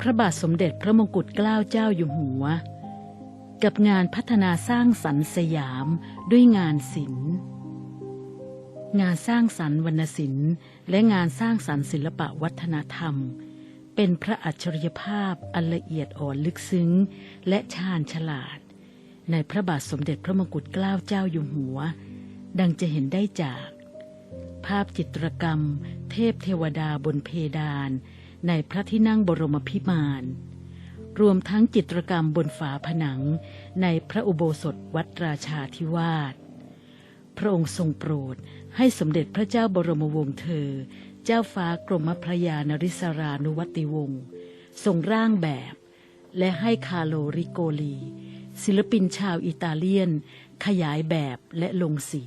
พระบาทสมเด็จพระมงกุฎเกล้าเจ้าอยู่หัว กับงานพัฒนาสร้างสรรค์สยามด้วยงานศิลป์ งานสร้างสรรค์วรรณศิลป์และงานสร้างสรรค์ศิลปะวัฒนธรรม เป็นพระอัจฉริยภาพอันละเอียดอ่อนลึกซึ้ง และชาญฉลาด ในพระบาทสมเด็จพระมงกุฎเกล้าเจ้าอยู่หัว ดังจะเห็นได้จาก ภาพจิตรกรรม เทพเทวดาบนเพดาน ในพระที่นั่งบรมพิมานรวมทั้งจิตรกรรมบนฝาผนังในพระอุโบสถวัดราชาธิวาส พระองค์ทรงโปรดให้สมเด็จพระเจ้าบรมวงศ์เธอ เจ้าฟ้ากรมพระยานริศรานุวัติวงศ์ทรงร่างแบบ และให้คาโลริโกลี ศิลปินชาวอิตาเลียน ขยายแบบและลงสี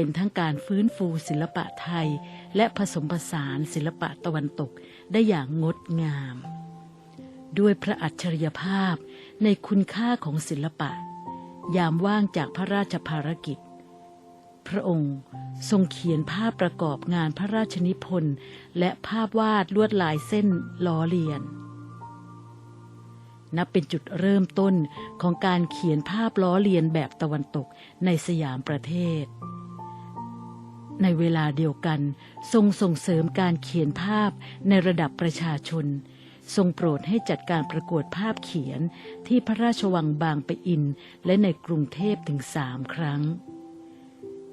เป็นทั้งการฟื้นฟูศิลปะไทย และผสมผสานศิลปะตะวันตกได้อย่างงดงาม ด้วยพระอัจฉริยภาพในคุณค่าของศิลปะ ยามว่างจากพระราชภารกิจ พระองค์ทรงเขียนภาพประกอบงานพระราชนิพนธ์และภาพวาดลวดลายเส้นล้อเลียนนับเป็นจุดเริ่มต้นของการเขียนภาพล้อเลียนแบบตะวันตกในสยามประเทศ ในเวลาเดียวกัน ทรงส่งเสริมการเขียนภาพในระดับประชาชน ทรงโปรดให้จัดการประกวดภาพเขียนที่พระราชวังบางปะอิน และในกรุงเทพถึงสามครั้ง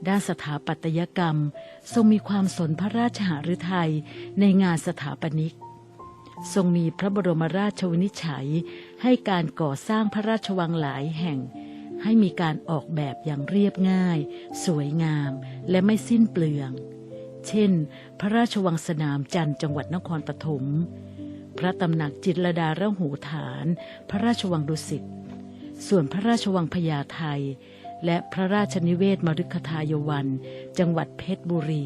ด้านสถาปัตยกรรม ทรงมีความสนพระราชหฤทัยในงานสถาปนิกทรงมีพระบรมราชวินิจฉัยให้การก่อสร้างพระราชวังหลายแห่ง ให้มีการออกแบบอย่างเรียบง่าย สวยงาม และไม่สิ้นเปลือง เช่น พระราชวังสนามจันทร์จังหวัดนครปฐม พระตำหนักจิตรดาระหูฐาน พระราชวังดุสิต ส่วนพระราชวังพญาไทและพระราชนิเวศมฤคทายวัน จังหวัดเพชรบุรี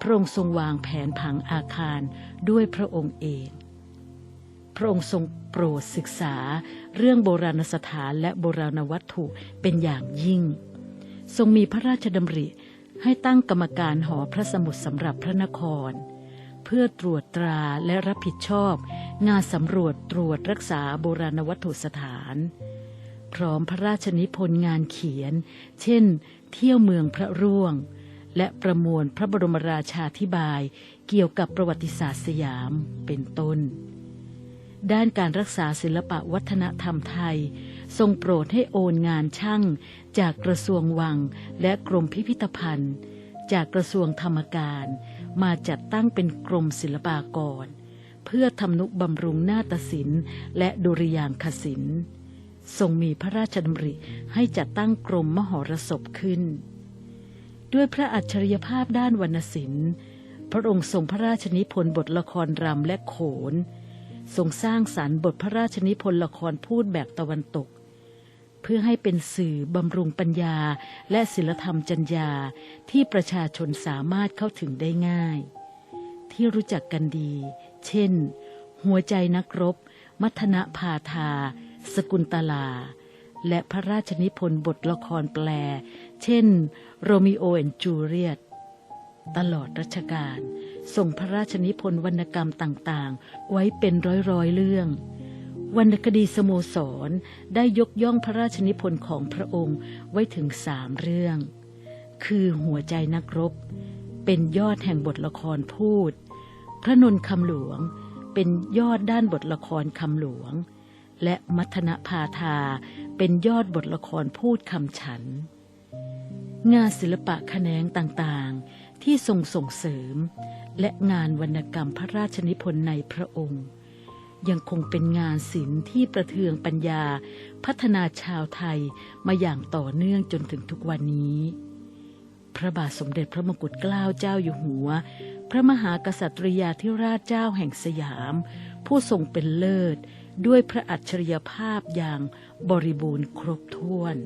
พระองค์ทรงวางแผนผังอาคารด้วยพระองค์เอง ระองค์ทรงโปรดศึกษา เรื่องโบราณสถานและโบราณวัตถุเป็นอย่างยิ่ง ทรงมีพระราชดำริให้ตั้งกรรมการหอพระสมุดสำหรับพระนคร เพื่อตรวจตราและรับผิดชอบ งานสำรวจตรวจรักษาโบราณวัตถุสถาน พร้อมพระราชนิพนธ์งานเขียน เช่น เที่ยวเมืองพระร่วง และประมวลพระบรมราชาธิบายเกี่ยวกับประวัติศาสตร์สยามเป็นต้น ด้านการรักษาศิลปะวัฒนธรรมไทย ทรงโปรดให้โอนงานช่างจากกระทรวงวังและกรมพิพิธภัณฑ์ จากกระทรวงธรรมการ มาจัดตั้งเป็นกรมศิลปากร เพื่อทำนุบำรุงนาฏศิลป์ และดุริยางคศิลป์ทรงมีพระราชดำริให้จัดตั้งกรมมหรสพขึ้น ด้วยพระอัจฉริยภาพด้านวรรณศิลป์ พระองค์ทรงพระราชนิพนธ์บทละครรำและโขน ทรงสร้างสารรค์บทพระราชนิพนธ์ละครพูดแบบตะวันตก เพื่อให้เป็นสื่อบำรุงปัญญาและศิลธรรมจัญญาที่ประชาชนสามารถเข้าถึงได้ง่าย ที่รู้จักกันดี เช่น หัวใจนักรบ มัทนะพาทา สกุลตลา และพระราชนิพนธ์บทละครแปล เช่น โรมิโอแอนจูเลียต ตลอดรัชกาล ส่งพระราชนิพนธ์วรรณกรรมต่างๆ ไว้เป็นร้อยๆเรื่อง วรรณคดีสโมสรได้ยกย่องพระราชนิพนธ์ของพระองค์ไว้ถึงสามเรื่อง คือหัวใจนักรบ เป็นยอดแห่งบทละครพูด พระนนคำหลวง เป็นยอดด้านบทละครคำหลวง และมัทนพาทาเป็นยอดบทละครพูดคำฉันงานศิลปะแขนงต่างๆ ที่ทรงส่งเสริม และงานวรรณกรรมพระราชนิพนธ์ในพระองค์ ยังคงเป็นงานศิลป์ที่ประเทืองปัญญาพัฒนาชาวไทยมาอย่างต่อเนื่องจนถึงทุกวันนี้ พระบาทสมเด็จพระมงกุฎเกล้าเจ้าอยู่หัว พระมหากษัตริยาธิราชเจ้าแห่งสยาม ผู้ทรงเป็นเลิศด้วยพระอัจฉริยภาพอย่างบริบูรณ์ครบถ้วน